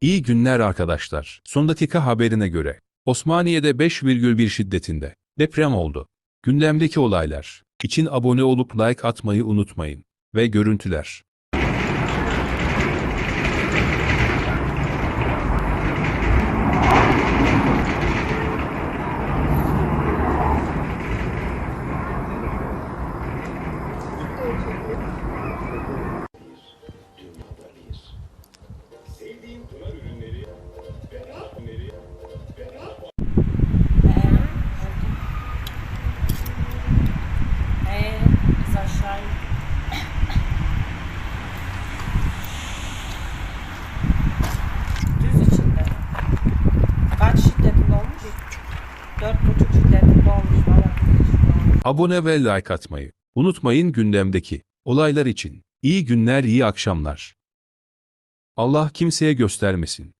İyi günler arkadaşlar. Son dakika haberine göre Osmaniye'de 5,1 şiddetinde deprem oldu. Gündemdeki olaylar için abone olup like atmayı unutmayın. Ve görüntüler. Ee, Abone ve like atmayı unutmayın gündemdeki olaylar için. İyi günler, iyi akşamlar. Allah kimseye göstermesin.